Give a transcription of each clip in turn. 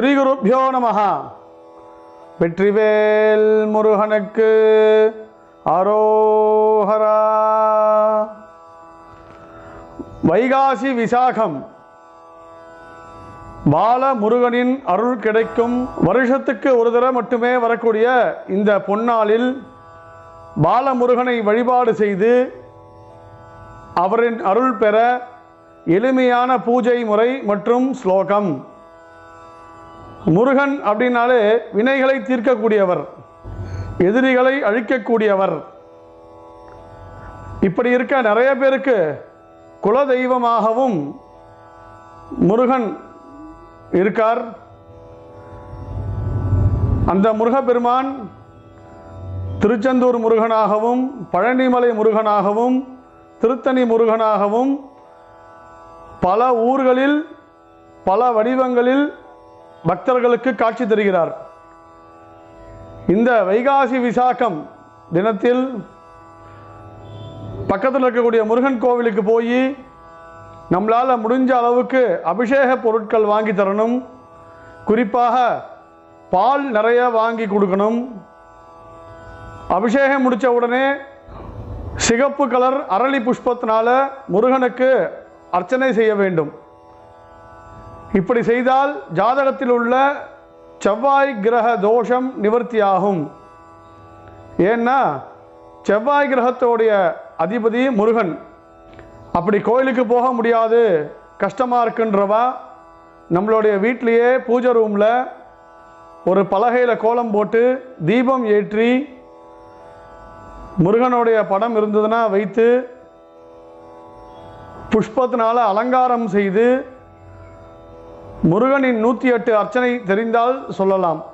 ஸ்ரீ குருப்பியோ நமஹா வெற்றிவேல் முருகனுக்கு அரோஹரா. வைகாசி விசாகம். பால முருகனின் அருள் கிடைக்கும். வருஷத்துக்கு ஒரு தடவை மட்டுமே வரக்கூடிய இந்த பொன்னாளில் பாலமுருகனை வழிபாடு செய்து அவரின் அருள் பெற எளிமையான பூஜை முறை மற்றும் ஸ்லோகம். முருகன் அப்படின்னாலே வினைகளை தீர்க்கக்கூடியவர் எதிரிகளை அழிக்கக்கூடியவர். இப்படி இருக்க நிறைய பேருக்கு குலதெய்வமாகவும் முருகன் இருக்கார். அந்த முருகப்பெருமான் திருச்செந்தூர் முருகனாகவும் பழனிமலை முருகனாகவும் திருத்தணி முருகனாகவும் பல ஊர்களில் பல வடிவங்களில் பக்தர்களுக்கு காட்சி தருகிறார். இந்த வைகாசி விசாகம் தினத்தில் பக்கத்தில் இருக்கக்கூடிய முருகன் கோவிலுக்கு போய் நம்மளால் முடிஞ்ச அளவுக்கு அபிஷேக பொருட்கள் வாங்கி தரணும். குறிப்பாக பால் நிறைய வாங்கி கொடுக்கணும். அபிஷேகம் முடித்த உடனே சிகப்பு கலர் அரளி புஷ்பத்தினால முருகனுக்கு அர்ச்சனை செய்ய வேண்டும். இப்படி செய்தால் ஜாதகத்தில் உள்ள செவ்வாய் கிரக தோஷம் நிவர்த்தியாகும். ஏன்னா செவ்வாய் கிரகத்தோடைய அதிபதி முருகன். அப்படி கோயிலுக்கு போக முடியாது. கஷ்டமாக இருக்குன்றவா? நம்மளுடைய வீட்டிலேயே பூஜை ரூமில் ஒரு பலகையில் கோலம் போட்டு தீபம் ஏற்றி முருகனுடைய படம் இருந்ததுன்னா வைத்து புஷ்பத்தினால் அலங்காரம் செய்து முருகனின் நூற்றி எட்டு அர்ச்சனை தெரிந்தால் சொல்லலாம்.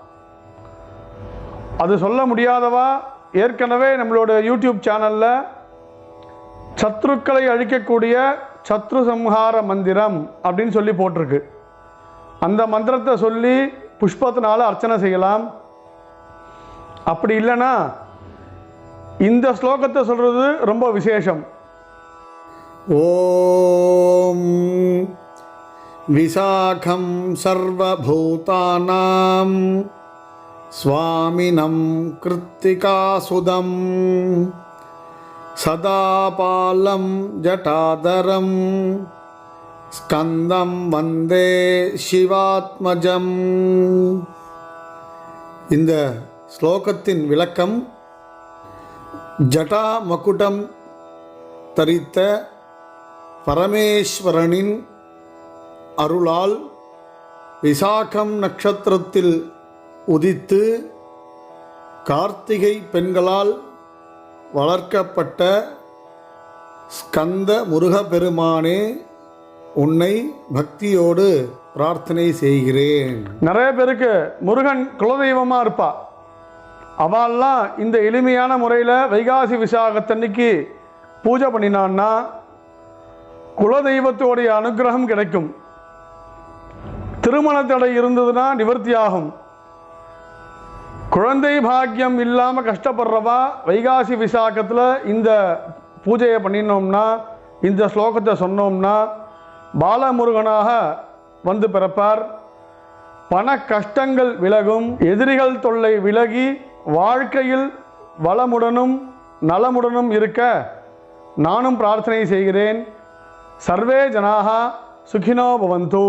அது சொல்ல முடியாதவா? ஏற்கனவே நம்மளோட யூடியூப் சேனலில் சத்ருக்களை அழிக்கக்கூடிய சத்ரு சம்ஹார மந்திரம் அப்படின்னு சொல்லி போட்டிருக்கு. அந்த மந்திரத்தை சொல்லி புஷ்பத்தினால அர்ச்சனை செய்யலாம். அப்படி இல்லைன்னா இந்த ஸ்லோகத்தை சொல்கிறது ரொம்ப விசேஷம். ஓ विशाखं सर्वभूतानां स्वामिनं कृत्तिकासुदं सदापालं जटाधरं स्कन्दं वन्दे சிவாத்மஜம் இந்த ஸ்லோகத்தின் விளக்கம் ஜடா மகுடம் தரித்த பரமேஸ்வரனின் அருளால் விசாகம் நட்சத்திரத்தில் உதித்து கார்த்திகை பெண்களால் வளர்க்கப்பட்ட ஸ்கந்த முருகப்பெருமானே உன்னை பக்தியோடு பிரார்த்தனை செய்கிறேன். நிறைய பேருக்கு முருகன் குலதெய்வமாக இருப்பா. அவெல்லாம் இந்த எளிமையான முறையில் வைகாசி விசாகத்தன்னைக்கு பூஜை பண்ணினான்னா குலதெய்வத்தோடைய அனுகிரகம் கிடைக்கும். திருமண தடை இருந்ததுன்னா நிவர்த்தி ஆகும் குழந்தை பாக்கியம் இல்லாமல் கஷ்டப்படுறவா வைகாசி விசாகத்தில் இந்த பூஜையை பண்ணினோம்னா இந்த ஸ்லோகத்தை சொன்னோம்னா பாலமுருகனாக வந்து பிறப்பார். பண கஷ்டங்கள் விலகும் எதிரிகள் தொல்லை விலகி வாழ்க்கையில் வளமுடனும் நலமுடனும் இருக்க நானும் பிரார்த்தனை செய்கிறேன். சர்வே ஜனாக சுகினோ பவந்து.